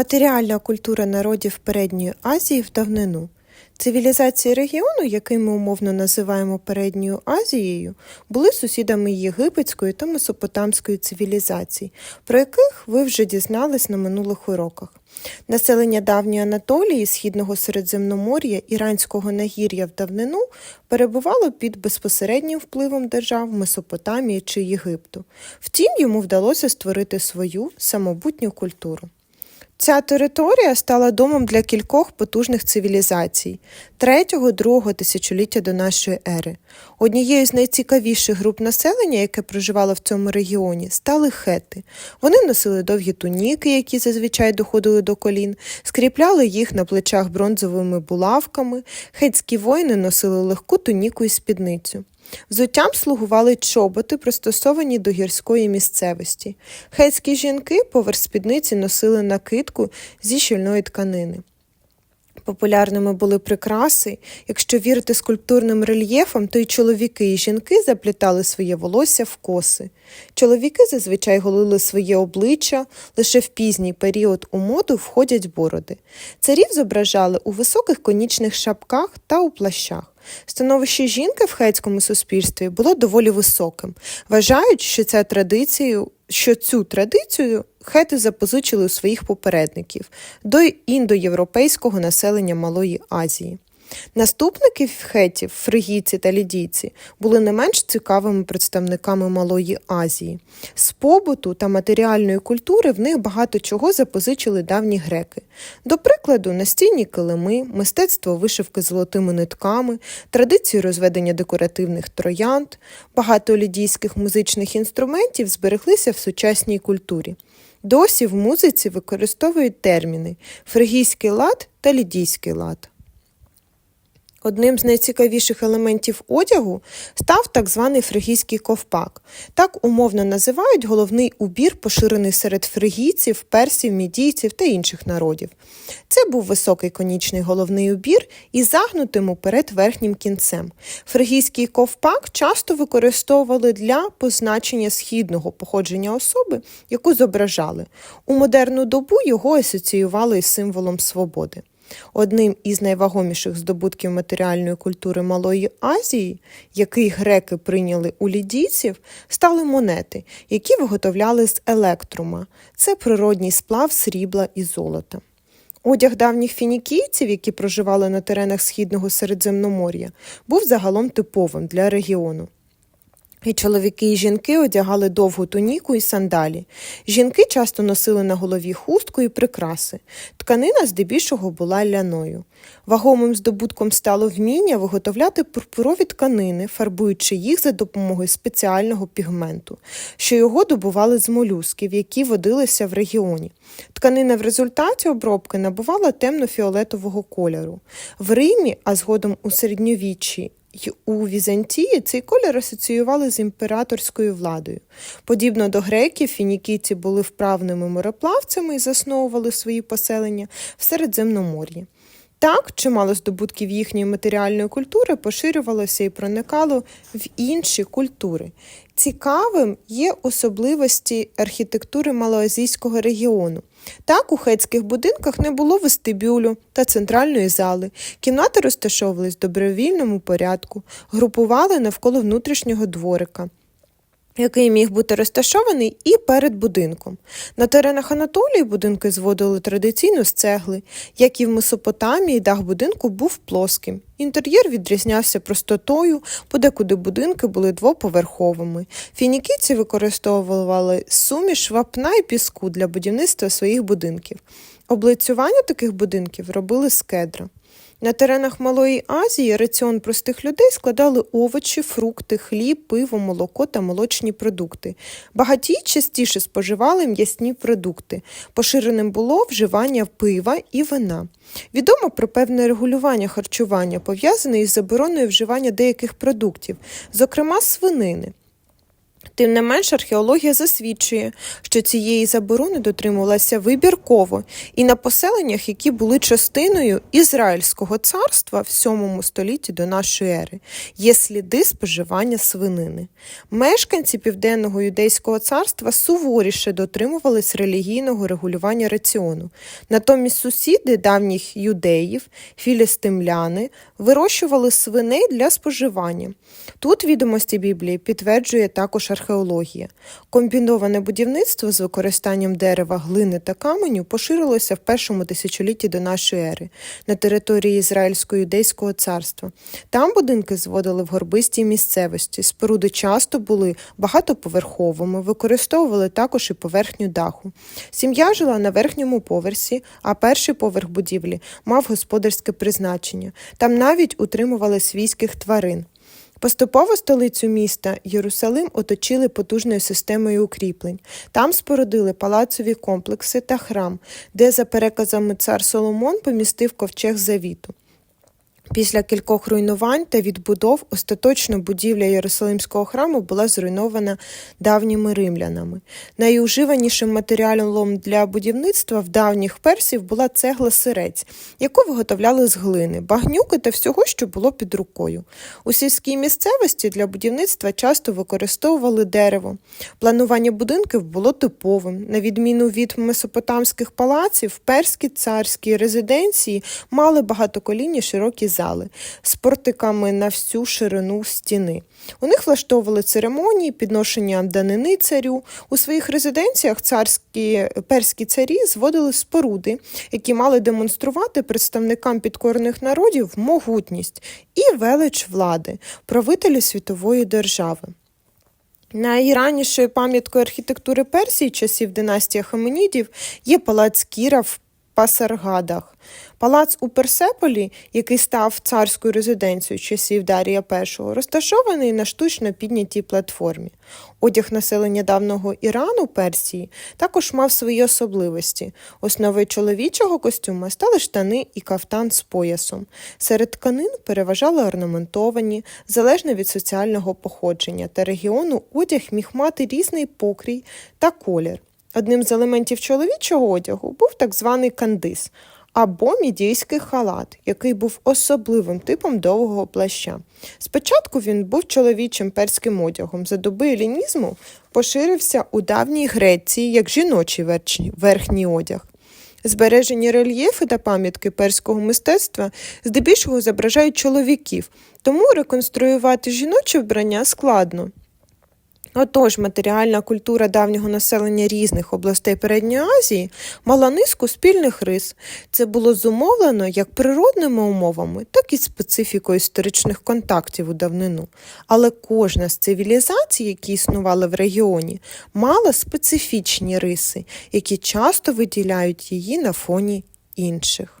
Матеріальна культура народів Передньої Азії в давнину. Цивілізації регіону, який ми умовно називаємо Передньою Азією, були сусідами єгипетської та месопотамської цивілізацій, про яких ви вже дізнались на минулих уроках. Населення давньої Анатолії, Східного Середземномор'я, Іранського нагір'я в давнину перебувало під безпосереднім впливом держав Месопотамії чи Єгипту. Втім, йому вдалося створити свою самобутню культуру. Ця територія стала домом для кількох потужних цивілізацій 3-2 тисячоліття до нашої ери. Однією з найцікавіших груп населення, яке проживало в цьому регіоні, стали хети. Вони носили довгі туніки, які зазвичай доходили до колін, скріпляли їх на плечах бронзовими булавками. Хетські воїни носили легку туніку і спідницю. Взуттям слугували чоботи, пристосовані до гірської місцевості. Хетські жінки поверх спідниці носили накидку зі щільної тканини. Популярними були прикраси. Якщо вірити скульптурним рельєфам, то й чоловіки і жінки заплітали своє волосся в коси. Чоловіки зазвичай голили своє обличчя, лише в пізній період у моду входять бороди. Царів зображали у високих конічних шапках та у плащах. Становище жінки в хетському суспільстві було доволі високим. Вважають, що ця традицію, що цю традицію хети запозичили у своїх попередників до індоєвропейського населення Малої Азії. Наступники хетів, фригійці та лідійці, були не менш цікавими представниками Малої Азії. З побуту та матеріальної культури в них багато чого запозичили давні греки. До прикладу, настінні килими, мистецтво вишивки золотими нитками, традиції розведення декоративних троянд, багато лідійських музичних інструментів збереглися в сучасній культурі. Досі в музиці використовують терміни фригійський лад та лідійський лад. Одним з найцікавіших елементів одягу став так званий фригійський ковпак. Так умовно називають головний убір, поширений серед фригійців, персів, мідійців та інших народів. Це був високий конічний головний убір із загнутим уперед верхнім кінцем. Фригійський ковпак часто використовували для позначення східного походження особи, яку зображали. У модерну добу його асоціювали із символом свободи. Одним із найвагоміших здобутків матеріальної культури Малої Азії, який греки прийняли у лідійців, стали монети, які виготовляли з електрума. Це природній сплав срібла і золота. Одяг давніх фінікійців, які проживали на теренах Східного Середземномор'я, був загалом типовим для регіону. І чоловіки і жінки одягали довгу туніку і сандалі. Жінки часто носили на голові хустку і прикраси. Тканина здебільшого була ляною. Вагомим здобутком стало вміння виготовляти пурпурові тканини, фарбуючи їх за допомогою спеціального пігменту, що його добували з молюсків, які водилися в регіоні. Тканина в результаті обробки набувала темно-фіолетового кольору. В Римі, а згодом у середньовіччі й у Візантії цей колір асоціювали з імператорською владою. Подібно до греків, фінікійці були вправними мореплавцями і засновували свої поселення в Середземномор'ї. Так, чимало здобутків їхньої матеріальної культури поширювалося і проникало в інші культури. Цікавим є особливості архітектури малоазійського регіону. Так, у хетських будинках не було вестибюлю та центральної зали. Кімнати розташовувались в добровільному порядку, групували навколо внутрішнього дворика який міг бути розташований і перед будинком. На теренах Анатолії будинки зводили традиційно з цегли, як і в Месопотамії дах будинку був плоским. Інтер'єр відрізнявся простотою, подекуди будинки були двоповерховими. Фінікійці використовували суміш вапна і піску для будівництва своїх будинків. Облицювання таких будинків робили з кедра. На теренах Малої Азії раціон простих людей складали овочі, фрукти, хліб, пиво, молоко та молочні продукти. Багаті частіше споживали м'ясні продукти. Поширеним було вживання пива і вина. Відомо про певне регулювання харчування, пов'язане із забороною вживання деяких продуктів, зокрема свинини. Тим не менш, археологія засвідчує, що цієї заборони дотримувалася вибірково і на поселеннях, які були частиною Ізраїльського царства в 7 столітті до нашої ери, є сліди споживання свинини. Мешканці південного юдейського царства суворіше дотримувались релігійного регулювання раціону. Натомість сусіди давніх юдеїв, філістимляни, вирощували свиней для споживання. Тут відомості Біблії підтверджує також археологія. Комбіноване будівництво з використанням дерева, глини та каменю поширилося в першому тисячолітті до нашої ери на території Ізраїльського юдейського царства. Там будинки зводили в горбистій місцевості. Споруди часто були багатоповерховими, використовували також і поверхню даху. Сім'я жила на верхньому поверсі, а перший поверх будівлі мав господарське призначення. Там навіть утримували свійських тварин. Поступово столицю міста Єрусалим оточили потужною системою укріплень. Там спорудили палацові комплекси та храм, де, за переказами цар Соломон, помістив ковчег завіту. Після кількох руйнувань та відбудов остаточно будівля Єрусалимського храму була зруйнована давніми римлянами. Найуживанішим матеріалом для будівництва в давніх персів була цегла сирець, яку виготовляли з глини, багнюки та всього, що було під рукою. У сільській місцевості для будівництва часто використовували дерево. Планування будинків було типовим. На відміну від месопотамських палаців, перські царські резиденції мали багатоколінні широкі зали з портиками на всю ширину стіни. У них влаштовували церемонії, підношення данини царю. У своїх резиденціях царські перські царі зводили споруди, які мали демонструвати представникам підкорених народів могутність і велич влади, правителі світової держави. Найранішою пам'яткою архітектури Персії часів династії Хаменідів є палац Кіра в Пасаргадах. Палац у Персеполі, який став царською резиденцією часів Дарія І, розташований на штучно піднятій платформі. Одяг населення давнього Ірану Персії також мав свої особливості. Основою чоловічого костюма стали штани і кафтан з поясом. Серед тканин переважали орнаментовані, залежно від соціального походження та регіону, одяг міг мати різний покрій та колір. Одним з елементів чоловічого одягу був так званий кандис або мідійський халат, який був особливим типом довгого плаща. Спочатку він був чоловічим перським одягом. За доби елінізму поширився у давній Греції як жіночий верхній одяг. Збережені рельєфи та пам'ятки перського мистецтва здебільшого зображають чоловіків, тому реконструювати жіноче вбрання складно. Отож, матеріальна культура давнього населення різних областей Передньої Азії мала низку спільних рис. Це було зумовлено як природними умовами, так і специфікою історичних контактів у давнину. Але кожна з цивілізацій, які існували в регіоні, мала специфічні риси, які часто виділяють її на фоні інших.